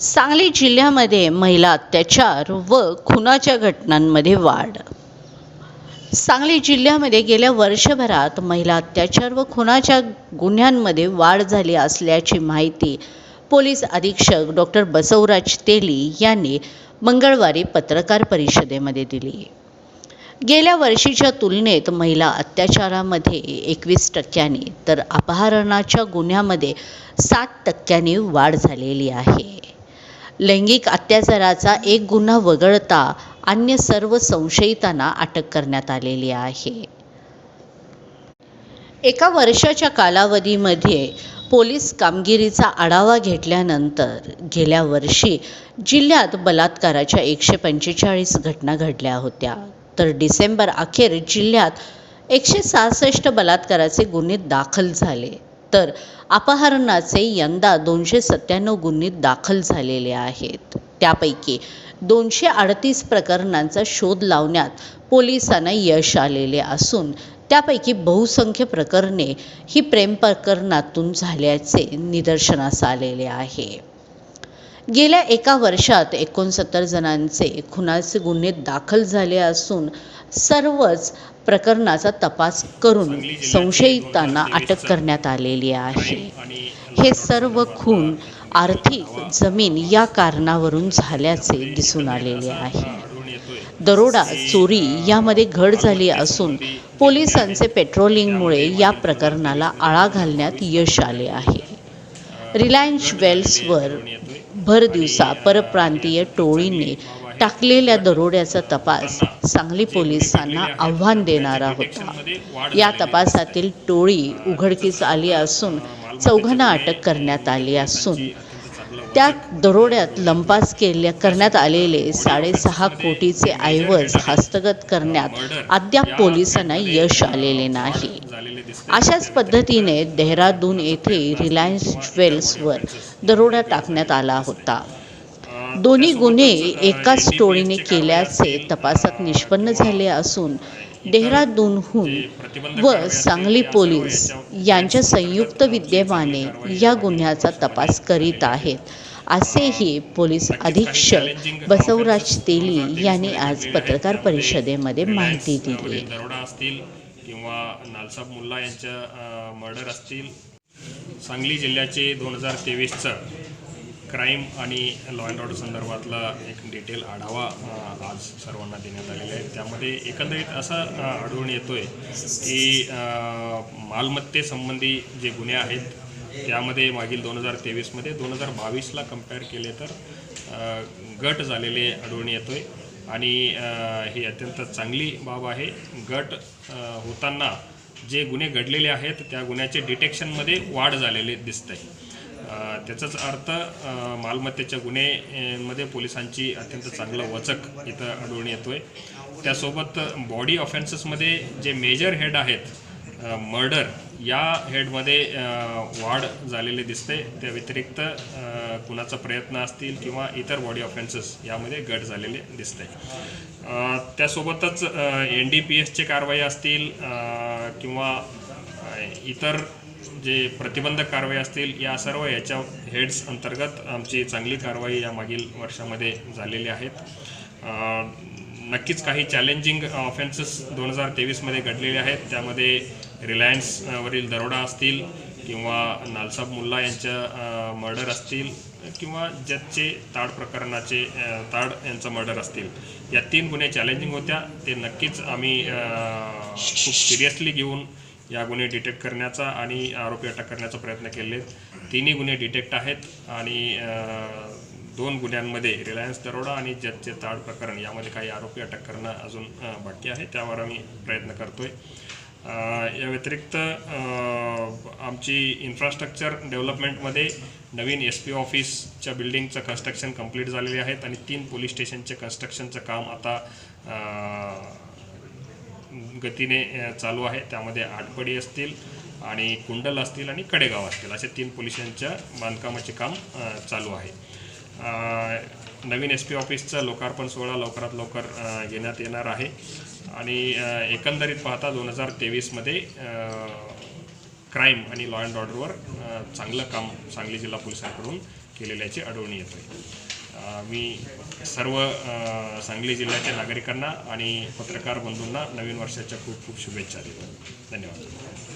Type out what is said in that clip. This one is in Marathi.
सांगली जिल्ह्यामध्ये महिला अत्याचार व खुनाच्या घटनांमध्ये वाढ. सांगली जिल्ह्यामध्ये गेल्या वर्षभरात महिला अत्याचार व खुनाच्या गुन्ह्यांमध्ये वाढ झाली असल्याची माहिती पोलीस अधीक्षक डॉक्टर बसवराज तेली यांनी मंगळवारी पत्रकार परिषदेमध्ये दिली. गेल्या वर्षीच्या तुलनेत महिला अत्याचारामध्ये एकवीस टक्क्यांनी तर अपहरणाच्या गुन्ह्यामध्ये सात टक्क्यांनी वाढ झालेली आहे. लैंगिक अत्याचाराचा एक गुन्हा वगळता अन्य सर्व संशयितांना अटक करण्यात आलेली आहे. एका वर्षाच्या कालावधीमध्ये पोलीस कामगिरीचा आढावा घेतल्यानंतर गेल्या वर्षी जिल्ह्यात बलात्काराच्या एकशे पंचेचाळीस घटना घडल्या होत्या. तर डिसेंबर अखेर जिल्ह्यात एकशे सहासष्ट बलात्काराचे गुन्हे दाखल झाले. तर अपहरणाचे यंदा दोनशे सत्त्याण्णव गुन्हे दाखल झालेले आहेत. त्यापैकी दोनशे अडतीस प्रकरणांचा शोध लावण्यात पोलिसांना यश आलेले असून त्यापैकी बहुसंख्य प्रकरणे ही प्रेम प्रकरणातून झाल्याचे निदर्शनास आलेले आहे. गेल्या एका वर्षात एकोणसत्तर जणांचे खुनाचे गुन्हे दाखल झाले असून सर्वच प्रकरणाचा तपास करून संशयितांना अटक करण्यात आलेली आहे. हे सर्व खून आर्थिक जमीन या कारणावरून झाल्याचे दिसून आलेले आहे. दरोडा चोरी यामध्ये घट झाली असून पोलिसांचे पेट्रोलिंगमुळे या प्रकरणाला आळा घालण्यात यश आले आहे. रिलायन्स वेल्सवर भर दिवसा परप्रांतीय टोळीने टाकलेल्या दरोड्याचा तपास सांगली पोलिसांना आव्हान देणारा होता. या तपासातील टोळी उघडकीस आली असून चौघांना अटक करण्यात आली असून त्या दरोड्यात लंपास केल्या करण्यात आलेले साडेसहा कोटीचे ऐवज हस्तगत करण्यात अद्याप पोलिसांना यश आलेले नाही. अशाच पद्धतीने देहरादून येथे रिलायन्स ज्वेल्सवर दरोडा टाकण्यात आला होता. दोन्ही गुन्हे एकाच टोळीने केल्याचे तपासात निष्पन्न झाले असून देहरादूनहून व सांगली पोलीस यांच्या संयुक्त विद्यमाने या गुन्ह्याचा तपास करीत आहेत. असेही पोलीस अधीक्षक बसवराज तेली यांनी आज पत्रकार परिषदेमध्ये माहिती दिली. किंवा नालसाब मुल्ला यांच्या मर्डर असतील सांगली जिल्ह्याचे दोन हजार तेवीसचं क्राईम आणि लॉ अँड ऑर्डर संदर्भातला एक डिटेल आढावा आज सर्वांना देण्यात आलेला आहे. त्यामध्ये एकंदरीत असा आढळून येतो आहे की मालमत्तेसंबंधी जे गुन्हे आहेत त्यामध्ये मागील दोन हजार तेवीसमध्ये दोन हजार बावीसला कंपेअर केले तर गट झालेले आढळून येतो आहे आणि ही अत्यंत चांगली बाब आहे. गट होताना जे गुन्हे घडलेले आहेत त्या गुन्ह्याचे डिटेक्शनमध्ये वाढ झालेली दिसत. आहे त्याचाच अर्थ मालमत्तेच्या गुन्हे मध्ये पोलिसांची अत्यंत चांगलं वचक इथं आढळून येतोय. त्यासोबत बॉडी ऑफेन्सेसमध्ये जे मेजर हेड आहेत मर्डर या हेडमध्ये वाढ झालेली दिसते. त्या व्यतिरिक्त कुणाचा प्रयत्न असतील किंवा इतर बॉडी ऑफेन्सेस यामध्ये घट झालेले दिसते. त्यासोबतच एन डी पी एसचे कारवाई असतील किंवा इतर जे प्रतिबंधक कारवाई असतील या सर्व याच्या हेड्स अंतर्गत आमची चांगली कारवाई या मागील वर्षामध्ये झालेली आहेत. नक्कीच काही चॅलेंजिंग ऑफेन्सेस दोन हजार तेवीसमध्ये घडलेले आहेत. त्यामध्ये रिलायन्सवरील दरोडा असतील किंवा नालसाब मुल्ला यांच्या मर्डर असतील किंवा ज्याचे ताड प्रकरणाचे ताड यांचा मर्डर असतील. या तीन गुन्हे चॅलेंजिंग होत्या. ते नक्कीच आम्ही खूप सिरियसली घेऊन या गुन्हे डिटेक्ट करण्याचा आणि आरोपी अटक करण्याचा प्रयत्न केले. तिन्ही गुन्हे डिटेक्ट आहेत आणि दोन गुन्ह्यांमध्ये रिलायन्स दरोडा आणि जतचे ताड प्रकरण यामध्ये काही आरोपी अटक करणं अजून बाकी आहे. त्यावर आम्ही प्रयत्न करतोय. आहे या व्यतिरिक्त आमची इन्फ्रास्ट्रक्चर डेव्हलपमेंटमध्ये नवीन एस पी ऑफिसच्या बिल्डिंगचं कन्स्ट्रक्शन कंप्लीट झालेले आहेत आणि तीन पोलीस स्टेशनचे कन्स्ट्रक्शनचं काम आता गतीने चालू आहे. त्यामध्ये आटपडी असतील आणि कुंडल असतील आणि कडेगाव असतील. असे तीन पोलिसांच्या बांधकामाचे काम चालू आहे. नवीन एस पी ऑफिसचं लोकार्पण सोहळा लवकरात लवकर घेण्यात येणार आहे. आणि एकंदरीत पाहता दोन हजार तेवीसमध्ये क्राईम आणि लॉ अँड ऑर्डरवर चांगलं काम सांगली जिल्हा पोलिसांकडून केलेल्याची आढळून येत आहे मी सर्व सांगली जिल्ह्याच्या नागरिकांना आणि पत्रकार बंधूंना नवीन वर्षाच्या खूप खूप शुभेच्छा देतो. धन्यवाद.